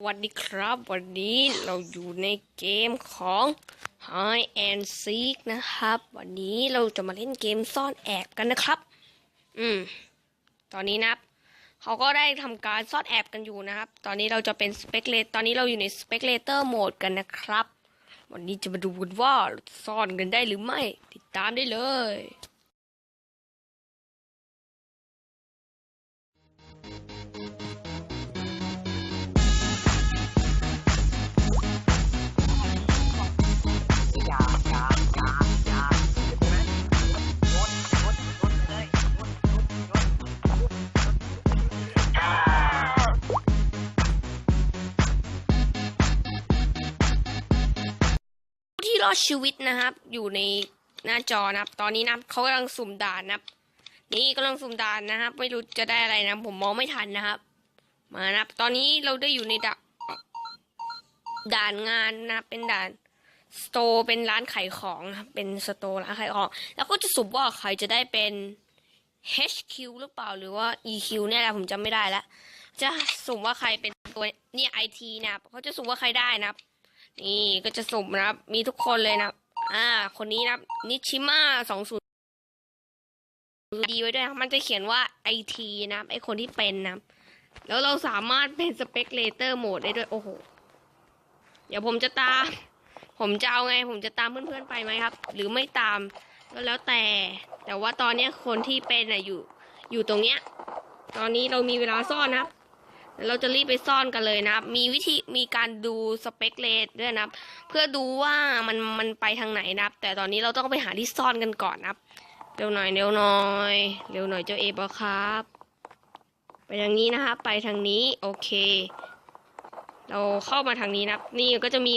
สวัสดีครับวันนี้เราอยู่ในเกมของ Hide and Seek นะครับ วันนี้เราจะมาเล่นเกมซ่อนแอบกันนะครับ อืม ตอนนี้นะครับเขาก็ได้ทำการซ่อนแอบกันอยู่นะครับ ตอนนี้เราจะเป็น Speculator ตอนนี้เราอยู่ใน Speculator Mode กันนะครับ วันนี้จะมาดูกันว่าเราซ่อนกันได้หรือไม่ ติดตามได้เลย อดชีวิตนะครับ อยู่ในหน้าจอนะครับ ตอนนี้นับเขากำลังสุ่มด่านนะครับ นี่กำลังสุ่มด่านนะครับ ไม่รู้จะได้อะไรนะผมมองไม่ทันนะครับ มานะครับ ตอนนี้เราได้อยู่ในด่านด่านงานนะเป็นด่านสโตร์เป็นร้านขายของนะครับเป็นสโตร์ร้านขายของ แล้วก็จะสุ่มว่าใครจะได้เป็น HQ หรือเปล่าหรือว่า EQ เนี่ยแหละผมจำไม่ได้แล้วจะสุ่มว่าใครเป็นตัวเนี่ย IT นะเขาจะสุ่มว่าใครได้นะครับ นี่ก็จะสุ่มนะครับ มีทุกคนเลยนะครับ อ่า คนนี้นะครับ นิชิมาสองศูนย์ดีไว้ด้วยนะครับมันจะเขียนว่าไอทีนะครับไอคนที่เป็นนะครับ แล้วเราสามารถเป็นสเปกเลเตอร์โหมดได้ด้วย โอ้โห เดี๋ยวผมจะตาม ผมจะเอาไง ผมจะตามเพื่อนๆไปไหมครับ หรือไม่ตามก็แล้วแต่ แต่ว่าตอนเนี้ยคนที่เป็นอะอยู่ อยู่ตรงเนี้ย ตอนนี้เรามีเวลาซ่อนนะครับ เราจะรีบไปซ่อนกันเลยนะครับ มีวิธีมีการดูสเปกเลตด้วยนะครับ เพื่อดูว่ามันมันไปทางไหนนะครับ แต่ตอนนี้เราต้องไปหาที่ซ่อนกันก่อนนะครับ เร็วหน่อยเร็วหน่อยเร็วหน่อยเจ้าเอปะครับ ไปทางนี้นะครับ ไปทางนี้โอเค เราเข้ามาทางนี้นะครับ นี่ก็จะมี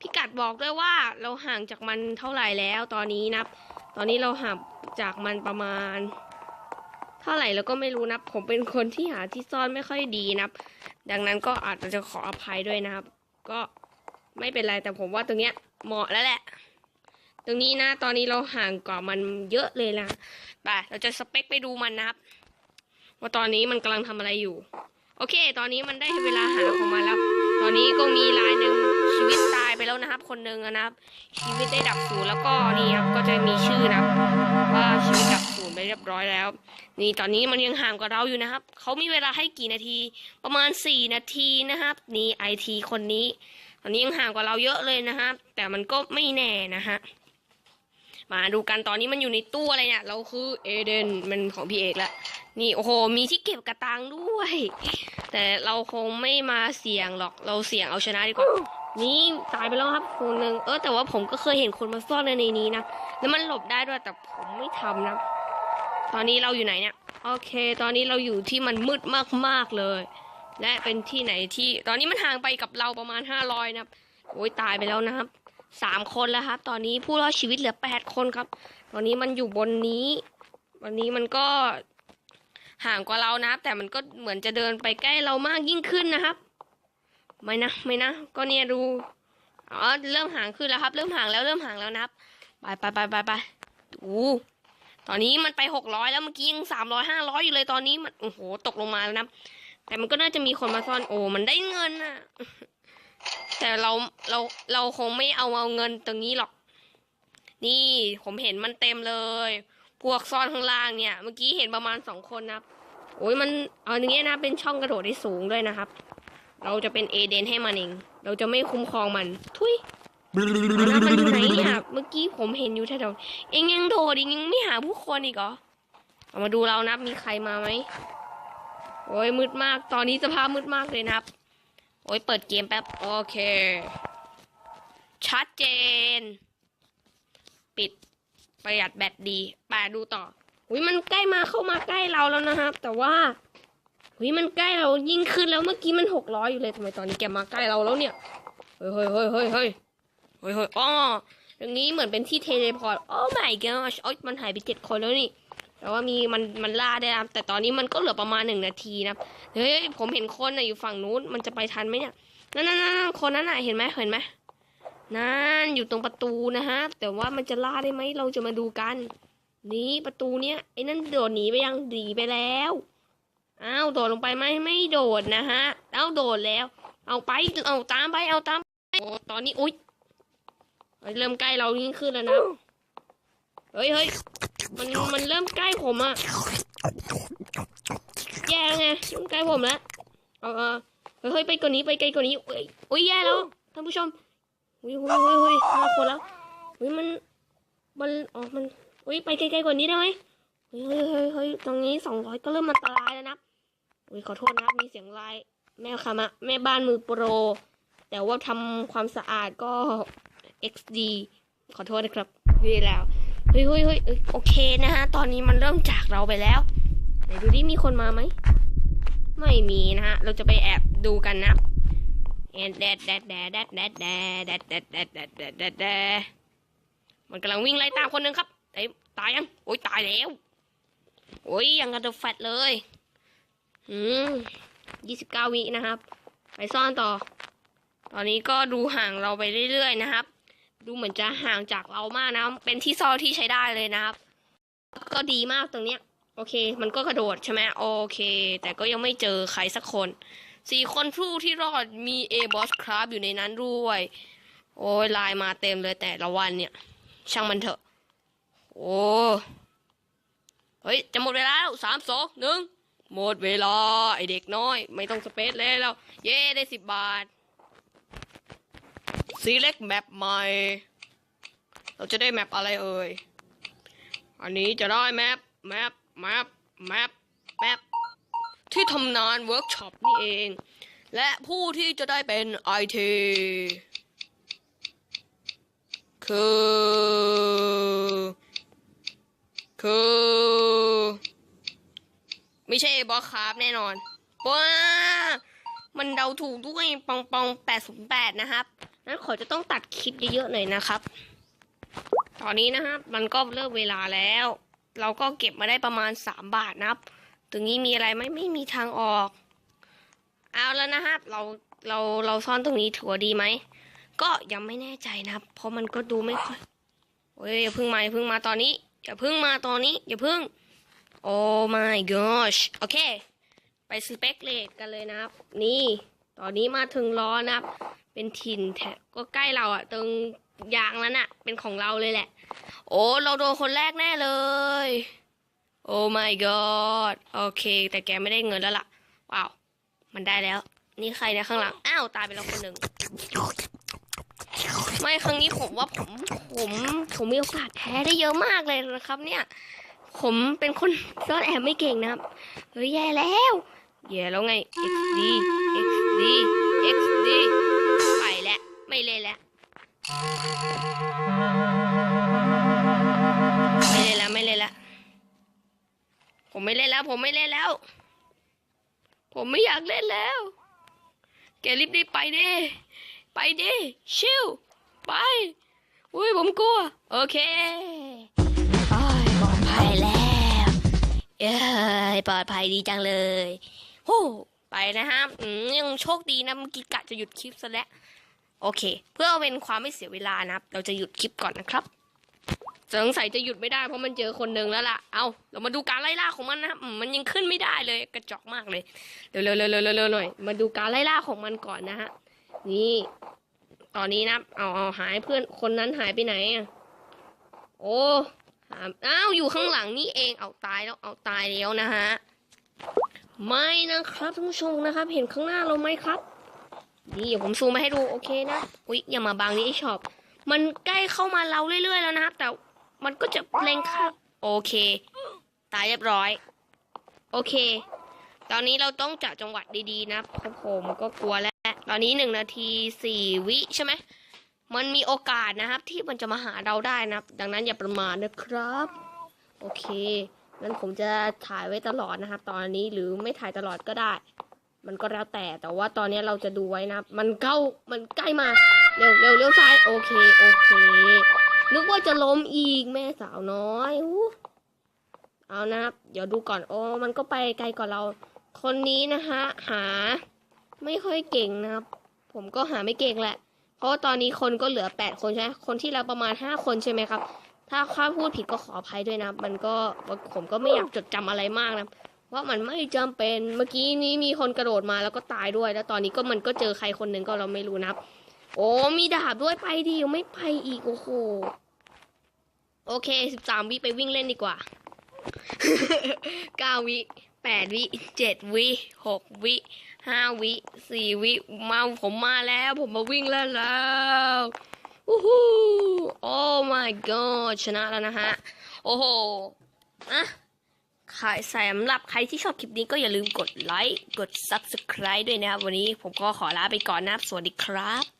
พิกัดบอกด้วยว่าเราห่างจากมันเท่าไหร่แล้วตอนนี้นะครับ ตอนนี้เราห่างจากมันประมาณ ท่าไหร่แล้วก็ไม่รู้นะผมเป็นคนที่หาที่ซ่อนไม่ค่อยดีนะครับดังนั้นก็อาจจะขออภัยด้วยนะครับ ก็ไม่เป็นไรแต่ผมว่าตรงเนี้ยเหมาะแล้วแหละ ตรงนี้นะ ตอนนี้เราห่างกว่ามันเยอะเลยนะไปเราจะสเปคไปดูมันนะครับ ว่าตอนนี้มันกำลังทำอะไรอยู่ โอเค ตอนนี้มันได้เวลาหาของมันแล้ว ตอนนี้ก็มีรายหนึ่งชีวิตตายไปแล้วนะครับ คนหนึ่งนะครับ ชีวิตได้ดับศูนย์แล้วก็นี่ครับก็จะมีชื่อนะครับว่า เรียบร้อยแล้ว นี่ตอนนี้มันยังห่างกว่าเราอยู่นะครับ เขามีเวลาให้กี่นาที ประมาณสี่นาทีนะครับ นี่ไอทีคนนี้ ตอนนี้ยังห่างกว่าเราเยอะเลยนะครับ แต่มันก็ไม่แน่นะฮะ มาดูกันตอนนี้มันอยู่ในตู้อะไรเนี่ย เราคือเอเดน มันของพี่เอกละ นี่โอ้โห มีที่เก็บกระตังด้วย แต่เราคงไม่มาเสี่ยงหรอก เราเสี่ยงเอาชนะดีกว่านี่ตายไปแล้วครับคนหนึ่งเออแต่ว่าผมก็เคยเห็นคนมาซ่อนในนี้นะแล้วมันหลบได้ด้วยแต่ผมไม่ทำนะ ตอนนี้เราอยู่ไหนเนี่ย โอเค ตอนนี้เราอยู่ที่มันมืดมากๆเลย และเป็นที่ไหนที่ ตอนนี้มันห่างไปกับเราประมาณห้าร้อยนะครับ โอ้ยตายไปแล้วนะครับสามคนแล้วครับ ตอนนี้ผู้รอดชีวิตเหลือแปดคนครับ ตอนนี้มันอยู่บนนี้ วันนี้มันก็ห่างกว่าเรานะครับ แต่มันก็เหมือนจะเดินไปใกล้เรามากยิ่งขึ้นนะครับ ไม่นะ ไม่นะ ก็เนี่ยดู อ๋อ เริ่มห่างขึ้นแล้วครับ เริ่มห่างแล้ว เริ่มห่างแล้วนะครับ ไปไปไปไปไปอู้ ตอนนี้มันไปหกร้อยแล้วเมื่อกี้ยังสามร้อยห้าร้อยอยู่เลยตอนนี้มันโอ้โหตกลงมาแล้วนะ แต่มันก็น่าจะมีคนมาซ่อนโอ้มันได้เงินนะแต่เราเราเราคงไม่เอาเอาเงินตรงนี้หรอก นี่ผมเห็นมันเต็มเลย พวกซ่อนข้างล่างเนี่ย เมื่อกี้เห็นประมาณสองคนนะโอ้ยมันเอาอย่างเงี้ยนะเป็นช่องกระโดดที่สูงด้วยนะครับ เราจะเป็นเอเดนให้มันเอง เราจะไม่คุ้มครองมัน ทุย แล้วมันอยู่ไหนเนี่ยเมื่อกี้ผมเห็นอยู่แถวๆเองยังโดดอีกยังไม่หาผู้คนอีกเหรอเอามาดูเรานะมีใครมาไหมโอ้ยมืดมาก ตอนนี้สภาพมืดมากเลยนะครับ โอ้ยเปิดเกมแป๊บ โอเค ชัดเจน ปิดประหยัดแบตดีไปดูต่ออุ้ยมันใกล้มาเข้ามาใกล้เราแล้วนะครับ แต่ว่าอุ้ยมันใกล้เรายิ่งขึ้นแล้วเมื่อกี้มันหกร้อยอยู่เลยทำไมตอนนี้แกมาใกล้เราแล้วเนี่ย เฮ้ยเฮ้ยเฮ้ยเฮ้ย ฮ้ยเฮ้ยอ๋อตรงนี้เหมือนเป็นที่เทเลพอร์ตโอ้ my gosh โอ๊ยมันหายไปเจ็ดคนแล้วนี่ แต่ว่ามีมันมันล่าได้แล้วแต่ตอนนี้มันก็เหลือประมาณหนึ่งนาทีนะครับเฮ้ยผมเห็นคนนะอยู่ฝั่งนู้นมันจะไปทันไหมเนี่ยนั่นนั่นนั่นคนนั้นน่ะเห็นไหมเห็นไหมนั่นอยู่ตรงประตูนะฮะ แต่ว่ามันจะล่าได้ไหมเราจะมาดูกัน นี่ประตูเนี้ยไอ้นั่นโดดหนีไปยังหนีไปแล้วอ้าวโดดลงไปไหมไม่โดดนะฮะเอ้าโดดแล้ว เอาไปเอาตามไปเอาตามไปโอ้ตอนนี้อุ้ย เฮ้ยเริ่มใกล้เรายิ่งขึ้นแล้วนะ เฮ้ยเฮ้ยมันมันเริ่มใกล้ผมอะแย่แล้วไงมันใกล้ผมแล้วเออเออเฮ้ยเฮ้ยไปกว่านี้ไปไกลกว่านี้เอ้ยอุ้ยแย่แล้วท่านผู้ชมอุ้ยอุ้ยอุ้ยอุ้ยห้าคนแล้วอุ้ยมันมันอ๋อมันอุ้ยไปไกลๆกว่านี้ได้ไหมเฮ้ยเฮ้ยเฮ้ยเฮ้ยตรงนี้สองร้อยก็เริ่มอันตรายแล้วนะอุ้ยขอโทษนะครับมีเสียงไลน์แม่คามะแม่บ้านมือโปร แต่ว่าทำความสะอาดก็ XD ขอโทษนะครับพี่แล้วเฮ้ยเฮ้ยเฮ้ยโอเคนะฮะ ตอนนี้มันเริ่มจากเราไปแล้วไหนดูดิมีคนมาไหม ไม่มีนะฮะ เราจะไปแอบดูกันนะแดดแดดแดดแดดแดดแดดแดดแดดแดดแดดแดดแดดแดดมันกำลังวิ่งไล่ตามคนหนึ่งครับเอ้ตายยัง โอ้ยตายแล้ว โอ้ยยังกระโดดแฟดเลย อืมยี่สิบเก้าวินะครับ ไปซ่อนต่อ ตอนนี้ก็ดูห่างเราไปเรื่อยๆนะครับ ดูเหมือนจะห่างจากเรามากนะ เป็นที่ซ่อนที่ใช้ได้เลยนะครับ ก็ดีมากตรงเนี้ย โอเค มันก็กระโดดใช่ไหมโอเค แต่ก็ยังไม่เจอใครสักคนสี่คนผู้ที่รอดมีเอบอสครับอยู่ในนั้นด้วย โอ้ยลน์มาเต็มเลยแต่ละวันเนี่ย ช่างมันเถอะ โอ้เฮ้ย จะหมดเวลาแล้วสามสองหนึ่งหมดเวลา ไอเด็กน้อย ไม่ต้องสเปซเลยแล้ว เย้ได้สิบบาท select map ใหม่ เราจะได้แมปอะไรเอ่ย อันนี้จะได้แมปแมปแมปแมปแมปที่ทำนานเวิร์กช็อปนี่เอง และผู้ที่จะได้เป็นไอทีคือ คือ ไม่ใช่บอสคราฟแน่นอนว้า มันเดาถูกด้วยปองปองแปดศูนย์แปดนะครับนั้นขอจะต้องตัดคลิปเยอะๆหน่อยนะครับ ตอนนี้นะครับ มันก็เลิกเวลาแล้ว เราก็เก็บมาได้ประมาณสามบาทนะครับตรงนี้มีอะไรไหมไม่มีทางออก เอาแล้วนะครับ เราเราเราซ่อนตรงนี้ถือว่าดีไหมก็ยังไม่แน่ใจนะครับ เพราะมันก็ดูไม่ค่อยโอ้ยอย่าพิ่งมาอย่าพิ่งมาตอนนี้อย่าพิ่งมาตอนนี้อย่าพิ่งโอ้ my gosh โอเค ไปสเปกเลตกันเลยนะครับ นี่ ตอนนี้มาถึงล้อนะครับ เป็นถิ่นแถบก็ใกล้เราอะตรงยางแล้วน่ะเป็นของเราเลยแหละ โอ้เราโดนคนแรกแน่เลย โอ้ my god โอเค แต่แกไม่ได้เงินแล้วล่ะ ว้าว มันได้แล้ว นี่ใครเนี่ยข้างหลัง อ้าว ตายไปแล้วคนหนึ่ง ไม่ครั้งนี้ผมว่าผมผมผมมีโอกาสแพ้ได้เยอะมากเลยนะครับเนี่ย ผมเป็นคนซ่อนแอบไม่เก่งนะครับ เฮ้ยแย่แล้วแย่แล้วไง xd xd xd ไปแล้ว ไม่เล่นแล้ว ไม่เล่นแล้ว ไม่เล่นแล้ว ผมไม่เล่นแล้ว ผมไม่เล่นแล้ว ผมไม่อยากเล่นแล้ว แกรีบรีไปดิ ไปดิ ชิว ไป อุ้ยผมกลัว โอเค เอ้ยปลอดภัยดีจังเลยโอ้ไปนะฮะอืมยังโชคดีนะเมื่อกี้กะจะหยุดคลิปซะแล้ว โอเค เพื่อเป็นความไม่เสียเวลานะครับ เราจะหยุดคลิปก่อนนะครับสงสัยจะหยุดไม่ได้เพราะมันเจอคนหนึ่งแล้วล่ะ เอาเรามาดูการไล่ล่าของมันนะครับมันยังขึ้นไม่ได้เลยกระจอกมากเลย เร็วเร็วเร็วเร็วเร็วหน่อย มาดูการไล่ล่าของมันก่อนนะฮะ นี่ ตอนนี้นะ เอาเอาหายเพื่อนคนนั้นหายไปไหนอะ โอ้ หาอ้าวอยู่ข้างหลังนี่เองเอาตายแล้วเอาตายแล้วนะฮะไม่นะครับท่านผู้ชมนะครับ เห็นข้างหน้าเราไหมครับ นี่เดี๋ยวผมซูมมาให้ดูโอเคนะอุ๊ยอย่ามาบังนี่ไอช็อปมันใกล้เข้ามาเราเรื่อยๆแล้วนะครับ แต่มันก็จะเล็งข้าโอเค ตายเรียบร้อย โอเค ตอนนี้เราต้องจับจังหวัดดีๆนะเพราะผมก็กลัวแล้ว ตอนนี้หนึ่งนาทีสี่วิใช่ไหม มันมีโอกาสนะครับ ที่มันจะมาหาเราได้นะครับ ดังนั้นอย่าประมาทนะครับ โอเคงั้นผมจะถ่ายไว้ตลอดนะครับ ตอนนี้หรือไม่ถ่ายตลอดก็ได้ มันก็แล้วแต่แต่ว่าตอนนี้เราจะดูไว้นะมันเข้ามันใกล้มาเร็วเร็วเร็วซ้ายโอเคโอเคนึกว่าจะล้มอีกแม่สาวน้อยอู้เอานะครับ เดี๋ยวดูก่อนโอ้มันก็ไปไกลกว่าเรา คนนี้นะฮะหา ไม่ค่อยเก่งนะครับ ผมก็หาไม่เก่งแหละ เพราะตอนนี้คนก็เหลือแปดคนใช่ไหมคนที่เราประมาณห้าคนใช่ไหมครับ ถ้าข้าพูดผิดก็ขออภัยด้วยนะ มันก็ผมก็ไม่อยากจดจำอะไรมากนะวราะมันไม่จำเป็นเมื่อกี้นี้มีคนกระโดดมาแล้วก็ตายด้วย แล้วตอนนี้ก็มันก็เจอใครคนหนึ่งก็เราไม่รู้นับโอ้มีดาบด้วยไปดิยังไม่ไปอีกโอ้โหโอเคสิบสามวิไปวิ่งเล่นดีกว่าเก้าวิ แปดวิเจ็ดวิหกวิห้าวิสี่วิมาผมมาแล้ว ผมมาวิ่งเล่นแล้วอู้หูโอ้ my god ชนะแล้วนะฮะ โอ้โหอะใครสำหรับใครที่ชอบคลิปนี้ก็อย่าลืมกดไลค์ กด subscribe ด้วยนะครับ วันนี้ผมก็ขอลาไปก่อนนะครับ สวัสดีครับ